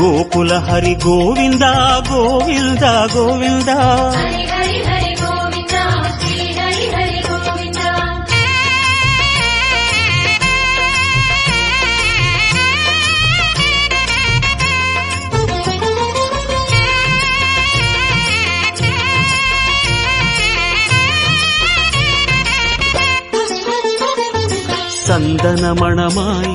గోకుల హరి గోవింద గోవింద గోవింద సందనమణమాయి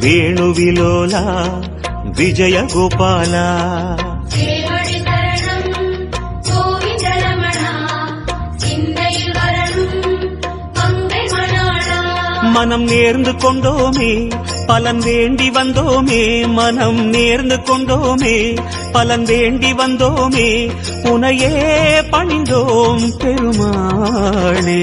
వేణువిలోలా విజయ గోపాల மனம் நேர்ந்து கொண்டோமே பலன் வேண்டி வந்தோமே மனம் நேர்ந்து கொண்டோமே பலன் வேண்டி வந்தோமே உனையே பணிந்தோம் பெருமாளே.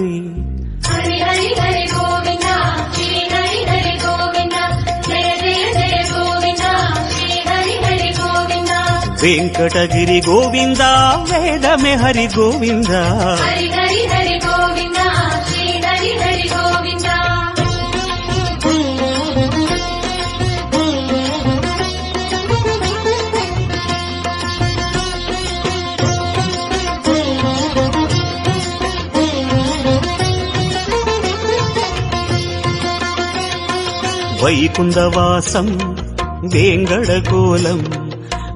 వెంకటగిరి గోవింద వేదమే హరి గోవింద వైకుంఠవాసం వేంగళ కోలం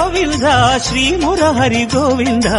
గోవిందా శ్రీ మురహరి గోవిందా.